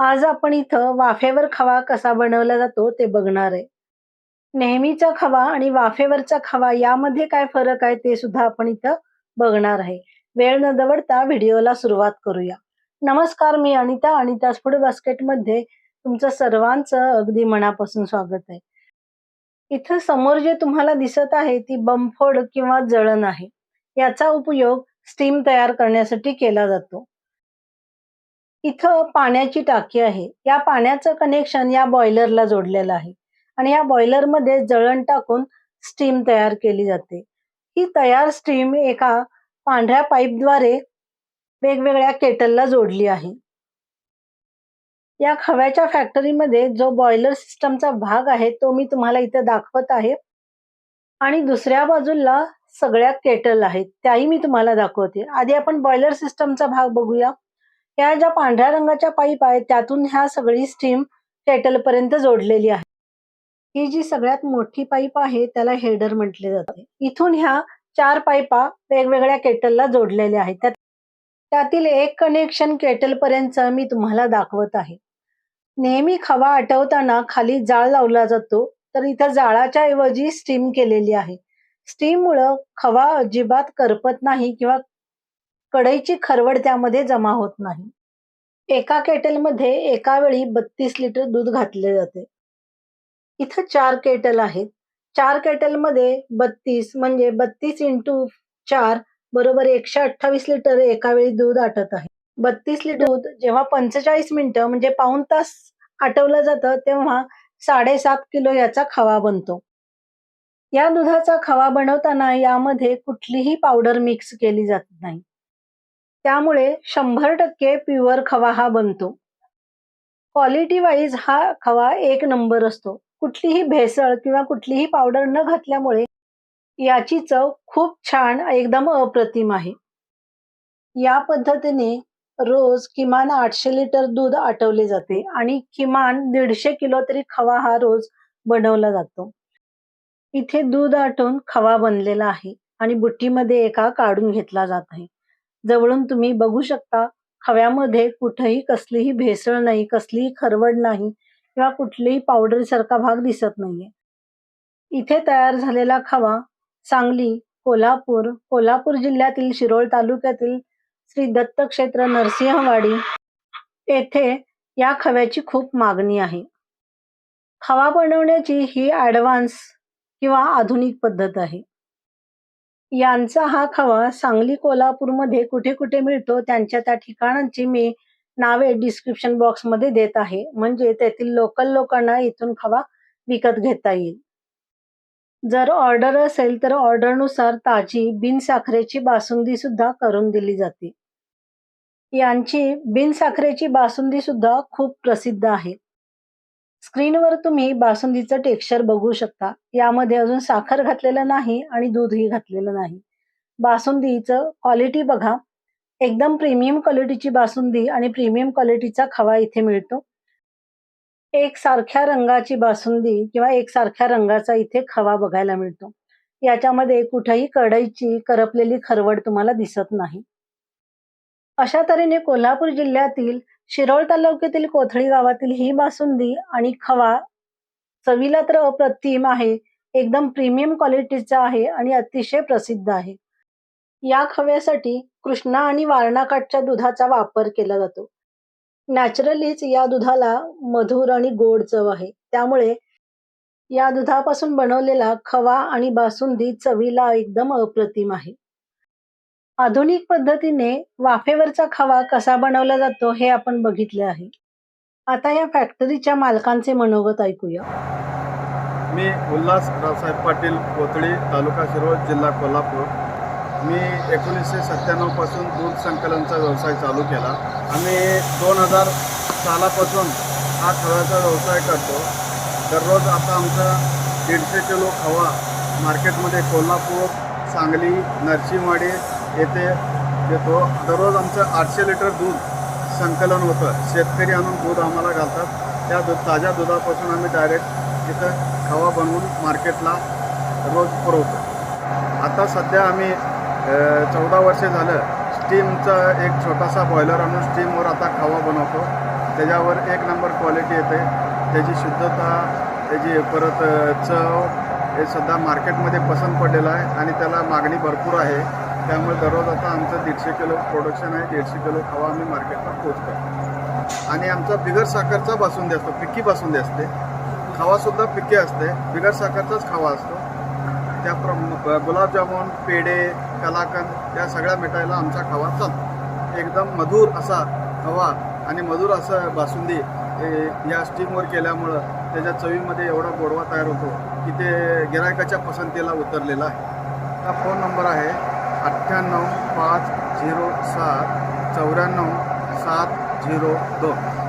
आज आपण इथं वाफेवर खवा कसा बनवला जातो ते बघणार आहे. नेहमीचा खवा आणि वाफेवरचा खवा यामध्ये काय फरक आहे ते सुद्धा आपण इथं बघणार आहे. वेळ न दवडता व्हिडिओला सुरुवात करूया. नमस्कार मी अनिता अनिताज फूड बास्केटमध्ये तुमचं सर्वांचं अगदी मनापासून स्वागत आहे. इथं समोर जे तुम्हाला दिसत आहे ती बंफोड किंवा जळण आहे. याचा उपयोग स्टीम तयार करण्यासाठी केला जातो. इथं पाण्याची टाकी आहे. या पाण्याचं कनेक्शन या बॉयलरला जोडलेलं आहे. आणि या बॉयलरमध्ये जळण टाकून स्टीम तयार केली जाते. ही तयार स्टीम एका पांढऱ्या पाईपद्वारे वेगवेगळ्या केटलला जोडली आहे. या खव्याच्या फॅक्टरीमध्ये जो बॉयलर सिस्टमचा भाग आहे तो मी तुम्हाला इथे दाखवत आहे. आणि दुसऱ्या बाजूला सगळ्या केटल आहेत त्याही मी तुम्हाला दाखवते. आधी आपण बॉयलर सिस्टमचा भाग बघूया. या ज्या पांढऱ्या रंगाच्या पाईप आहेत त्यातून ह्या सगळी स्टीम केटल पर्यंत जोडलेली आहे. ही जी सगळ्यात मोठी पाईप आहे त्याला हेडर म्हटले जाते. इथून ह्या चार पाईपा वेगवेगळ्या केटलला जोडलेल्या आहेत. त्यात- त्यातील एक कनेक्शन केटल पर्यंत मी तुम्हाला दाखवत आहे. नेहमी खवा आटवताना खाली जाळ लावला जातो तर इथं जाळाच्या ऐवजी स्टीम केलेली आहे. स्टीम मुळे खवा अजिबात करपत नाही किंवा कढईची खरवड त्यामध्ये जमा होत नाही. एका केटलमध्ये एका वेळी बत्तीस लिटर दूध घातले जाते. इथं चार केटल आहेत. चार केटलमध्ये बत्तीस म्हणजे बत्तीस इंटू चार बरोबर एकशे अठ्ठावीस लिटर एका वेळी दूध आटत आहे. बत्तीस लिटर दूध जेव्हा पंचेचाळीस मिनिटं म्हणजे पाऊण तास आटवलं जातं तेव्हा साडेसात किलो याचा खवा बनतो. या दुधाचा खवा बनवताना यामध्ये कुठलीही पावडर मिक्स केली जात नाही. त्यामुळे शंभर टक्के प्युअर खवा हा बनतो. क्वालिटी वाईज हा खवा एक नंबर असतो. कुठलीही भेसळ किंवा कुठलीही पावडर न घातल्यामुळे याची चव खूप छान एकदम अप्रतिम आहे. या पद्धतीने रोज किमान आठशे लिटर दूध आटवले जाते आणि किमान दीडशे किलो तरी खवा हा रोज बनवला जातो. इथे दूध आटून खवा बनलेला आहे आणि बुट्टीमध्ये एका काढून घेतला जात आहे. जवळून तुम्ही बघू शकता खव्यामध्ये कुठेही कसलीही भेसळ नाही कसलीही खरवड नाही किंवा कुठलीही पावडर सारखा भाग दिसत नाहीये. इथे तयार झालेला खवा सांगली कोल्हापूर कोल्हापूर जिल्ह्यातील शिरोळ तालुक्यातील श्री दत्त क्षेत्र नरसिंहवाडी येथे या खव्याची खूप मागणी आहे. खवा बनवण्याची ही ॲडव्हान्स किंवा आधुनिक पद्धत आहे. यांचा हा खवा सांगली कोल्हापूरमध्ये कुठे कुठे मिळतो त्यांच्या त्या ठिकाणांची मी नावे डिस्क्रिप्शन बॉक्समध्ये देत आहे. म्हणजे तेथील लोकल लोकांना इथून खवा विकत घेता येईल. जर ऑर्डर असेल तर ऑर्डरनुसार ताजी बिनसाखरेची बासुंदी सुद्धा करून दिली जाते. यांची बिनसाखरेची बासुंदी सुद्धा खूप प्रसिद्ध आहे. स्क्रीनवर तुम्ही बासुंदीचं टेक्स्चर बघू शकता. यामध्ये अजून साखर घातलेलं नाही आणि दूधही घातलेलं नाही. बासुंदीचं क्वालिटी बघा. एकदम प्रीमियम क्वालिटीची बासुंदी आणि प्रीमियम क्वालिटीचा खवा इथे मिळतो. एक सारख्या रंगाची बासुंदी किंवा एक सारख्या रंगाचा इथे खवा बघायला मिळतो. याच्यामध्ये कुठेही कढईची करपलेली खरवड तुम्हाला दिसत नाही. अशा तऱ्हेने कोल्हापूर जिल्ह्यातील शिरोळ तालुक्यातील कोथळी गावातील ही बासुंदी आणि खवा चवीला तर अप्रतिम आहे. एकदम प्रीमियम क्वालिटीचा आहे आणि अतिशय प्रसिद्ध आहे. या खव्यासाठी कृष्णा आणि वारणाकाठच्या दुधाचा वापर केला जातो. नॅचरलीच या दुधाला मधुर आणि गोड चव आहे. त्यामुळे या दुधापासून बनवलेला खवा आणि बासुंदी चवीला एकदम अप्रतिम आहे. आधुनिक पद्धतीने वाफेवरचा खवा कसा बनवला जातो हे आपण बघितले आहे. आता या फॅक्टरीच्या मालकांचे मनोगत ऐकूया. मी उल्हास रावसाहेब पाटील कोथळी तालुका शिरोळ जिल्हा कोल्हापूर. मी एकोणीसशे सत्त्याण्णवपासून दूध संकलनचा व्यवसाय चालू केला. आम्ही दोन हजार सालापासून हा खव्याचा व्यवसाय करतो. दररोज आता आमचा दीडशे किलो खवा मार्केटमध्ये कोल्हापूर सांगली नरसिंहवाडी येथे देतो. दररोज आमचं आठशे लिटर दूध संकलन होतं. शेतकरी आणून दूध आम्हाला घालतात. त्या दूध ताज्या दुधापासून आम्ही डायरेक्ट इथं खवा बनवून मार्केटला रोज पुरवतो. आता सध्या आम्ही चौदा वर्षे झालं. स्टीमचा एक छोटासा बॉयलर आणून स्टीमवर आता खवा बनवतो. त्याच्यावर एक नंबर क्वालिटी येते. त्याची शुद्धता त्याची परत चव हे सध्या मार्केटमध्ये पसंत पडलेलं आहे आणि त्याला मागणी भरपूर आहे. त्यामुळे दररोज आता आमचं दीडशे किलो प्रोडक्शन आहे दीडशे किलो खवा आम्ही मार्केटला पोचतो आणि आमचा बिगर साखरचा बासुंदी असतो पिक्की बासुंदी असते. खवासुद्धा पिक्की असते बिगर साखरचाच खवा असतो. त्याप्रमा गुलाबजामुन पेढे कलाकंद या सगळ्या मिठाईला आमचा खवा चालतो. एकदम मधुर असा खवा आणि मधुर असं बासुंदी हे या स्टीमवर केल्यामुळं त्याच्या चवीमध्ये एवढा गोडवा तयार होतो की ते गिरायकाच्या पसंतीला उतरलेला आहे. हा फोन नंबर आहे. अठ्ठ्याण्णव पाच झिरो सात चौऱ्याण्णव सात झिरो दोन.